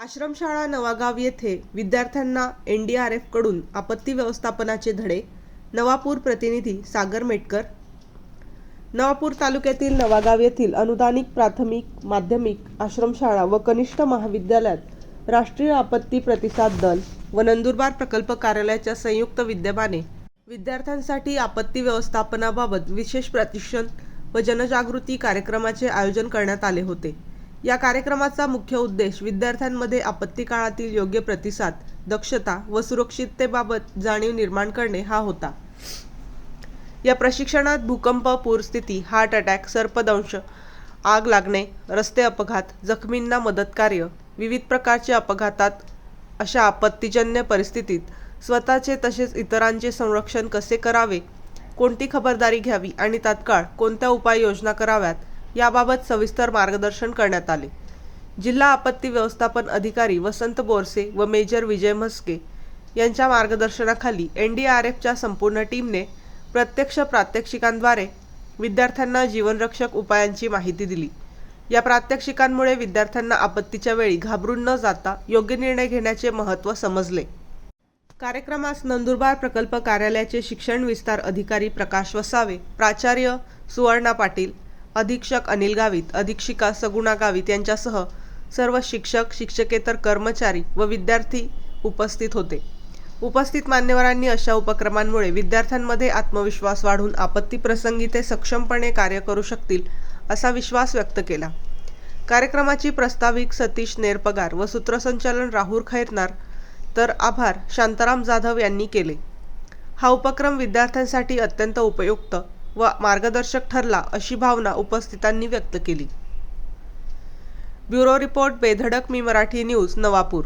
आश्रमशाळा नवागाव येथे विद्यार्थ्यांना एन डी आर एफकडून आपत्ती व्यवस्थापनाचे धडे नवापूर प्रतिनिधी सागर मेटकर. नवापूर तालुक्यातील नवागाव येथील अनुदानित प्राथमिक माध्यमिक आश्रमशाळा व कनिष्ठ महाविद्यालयात राष्ट्रीय आपत्ती प्रतिसाद दल व नंदुरबार प्रकल्प कार्यालयाच्या संयुक्त विद्यमाने विद्यार्थ्यांसाठी आपत्ती व्यवस्थापनाबाबत विशेष प्रशिक्षण व जनजागृती कार्यक्रमाचे आयोजन करण्यात आले होते. या कार्यक्रमाचा मुख्य उद्देश विद्यार्थ्यांमध्ये आपत्ती काळातील योग्य प्रतिसाद दक्षता व सुरक्षिततेबाबत जाणीव निर्माण करणे हा होता. या प्रशिक्षणात भूकंप पूरस्थिती हार्ट अटॅक सर्पदंश आग लागणे रस्ते अपघात जखमींना मदत कार्य विविध प्रकारच्या अपघातात अशा आपत्तीजन्य परिस्थितीत स्वतःचे तसेच इतरांचे संरक्षण कसे करावे कोणती खबरदारी घ्यावी आणि तात्काळ कोणत्या उपाययोजना कराव्यात याबाबत सविस्तर मार्गदर्शन करण्यात आले. जिल्हा आपत्ती व्यवस्थापन अधिकारी वसंत बोरसे व मेजर विजय म्हस्के यांच्या मार्गदर्शनाखाली एन डी आर एफच्या संपूर्ण टीमने प्रत्यक्ष प्रात्यक्षिकांद्वारे विद्यार्थ्यांना जीवनरक्षक उपायांची माहिती दिली. या प्रात्यक्षिकांमुळे विद्यार्थ्यांना आपत्तीच्या वेळी घाबरून न जाता योग्य निर्णय घेण्याचे महत्त्व समजले. कार्यक्रमास नंदुरबार प्रकल्प कार्यालयाचे शिक्षण विस्तार अधिकारी प्रकाश वसावे प्राचार्य सुवर्णा पाटील अधीक्षक अनिल गावित अधीक्षिका सगुणा गावित यांच्यासह सर्व शिक्षक शिक्षकेतर कर्मचारी व विद्यार्थी उपस्थित होते. उपस्थित मान्यवरांनी अशा उपक्रमांमुळे विद्यार्थ्यांमध्ये आत्मविश्वास वाढून आपत्ती प्रसंगी ते सक्षमपणे कार्य करू शकतील असा विश्वास व्यक्त केला. कार्यक्रमाची प्रस्ताविक सतीश नेरपगार व सूत्रसंचालन राहुल खैरनार तर आभार शांताराम जाधव यांनी केले. हा उपक्रम विद्यार्थ्यांसाठी अत्यंत उपयुक्त व मार्गदर्शक ठरला अशी भावना उपस्थितांनी व्यक्त केली. ब्युरो रिपोर्ट बेधडक मी मराठी न्यूज नवापूर.